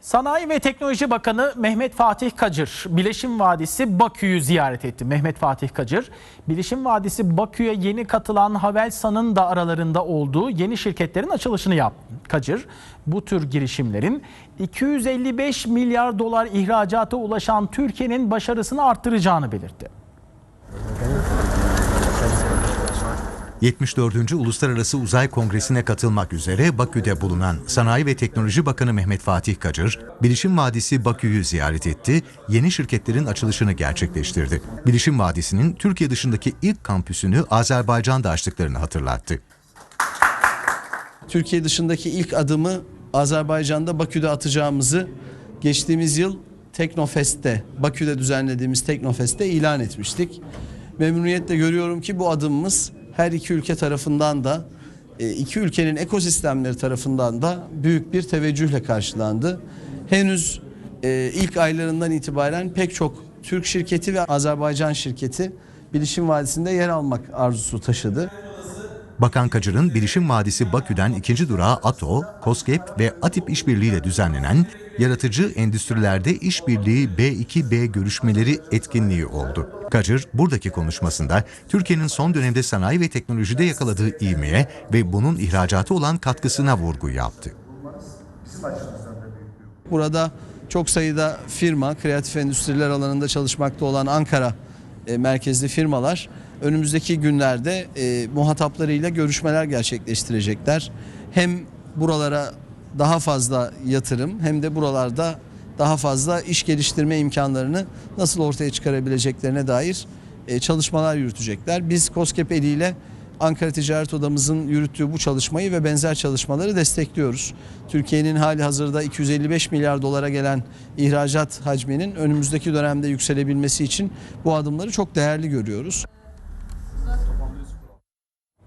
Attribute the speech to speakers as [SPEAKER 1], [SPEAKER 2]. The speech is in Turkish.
[SPEAKER 1] Sanayi ve Teknoloji Bakanı Mehmet Fatih Kacır, Bileşim Vadisi Bakü'yü ziyaret etti. Mehmet Fatih Kacır, Bileşim Vadisi Bakü'ye yeni katılan Havelsan'ın da aralarında olduğu yeni şirketlerin açılışını yaptı. Kacır, bu tür girişimlerin 255 milyar dolar ihracata ulaşan Türkiye'nin başarısını arttıracağını belirtti.
[SPEAKER 2] 74. Uluslararası Uzay Kongresi'ne katılmak üzere Bakü'de bulunan Sanayi ve Teknoloji Bakanı Mehmet Fatih Kacır, Bilişim Vadisi Bakü'yü ziyaret etti, yeni şirketlerin açılışını gerçekleştirdi. Bilişim Vadisi'nin Türkiye dışındaki ilk kampüsünü Azerbaycan'da açtıklarını hatırlattı.
[SPEAKER 3] Türkiye dışındaki ilk adımı Azerbaycan'da Bakü'de atacağımızı geçtiğimiz yıl Teknofest'te, Bakü'de düzenlediğimiz Teknofest'te ilan etmiştik. Memnuniyetle görüyorum ki bu adımımız her iki ülke tarafından da e, iki ülkenin ekosistemleri tarafından da büyük bir teveccühle karşılandı. Henüz e, ilk aylarından itibaren pek çok Türk şirketi ve Azerbaycan şirketi Bilişim Vadisi'nde yer almak arzusu taşıdı.
[SPEAKER 2] Bakan Kacır'ın Bilişim Vadisi Bakü'den ikinci durağı ATO, COSGAP ve ATİP işbirliğiyle düzenlenen Yaratıcı Endüstrilerde İşbirliği B2B görüşmeleri etkinliği oldu. Kacır buradaki konuşmasında Türkiye'nin son dönemde sanayi ve teknolojide yakaladığı ivmeye ve bunun ihracatı olan katkısına vurgu yaptı.
[SPEAKER 3] Burada çok sayıda firma, kreatif endüstriler alanında çalışmakta olan Ankara e, merkezli firmalar önümüzdeki günlerde e, muhataplarıyla görüşmeler gerçekleştirecekler. Hem buralara daha fazla yatırım hem de buralarda daha fazla iş geliştirme imkanlarını nasıl ortaya çıkarabileceklerine dair e, çalışmalar yürütecekler. Biz COSGAP eliyle Ankara Ticaret Odamızın yürüttüğü bu çalışmayı ve benzer çalışmaları destekliyoruz. Türkiye'nin hali hazırda 255 milyar dolara gelen ihracat hacminin önümüzdeki dönemde yükselebilmesi için bu adımları çok değerli görüyoruz.